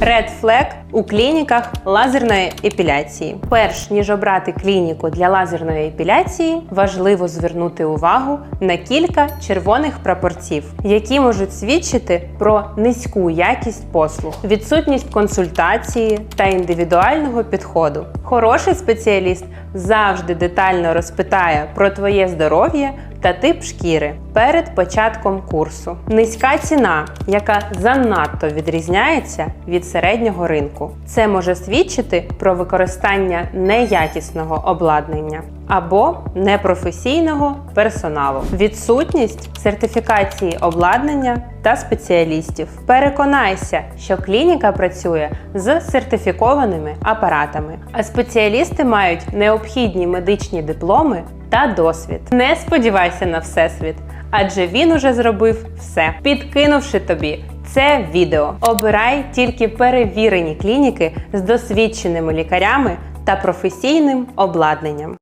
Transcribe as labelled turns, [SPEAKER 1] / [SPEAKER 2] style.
[SPEAKER 1] Red Flag у клініках лазерної епіляції. Перш ніж обрати клініку для лазерної епіляції, важливо звернути увагу на кілька червоних прапорців, які можуть свідчити про низьку якість послуг, відсутність консультації та індивідуального підходу. Хороший спеціаліст завжди детально розпитає про твоє здоров'я та тип шкіри перед початком курсу. Низька ціна, яка занадто відрізняється від середнього ринку. Це може свідчити про використання неякісного обладнання або непрофесійного персоналу, відсутність сертифікації обладнання та спеціалістів. Переконайся, що клініка працює з сертифікованими апаратами, а спеціалісти мають необхідні медичні дипломи та досвід. Не сподівайся на всесвіт, адже він уже зробив все, підкинувши тобі. Це відео. Обирай тільки перевірені клініки з досвідченими лікарями та професійним обладнанням.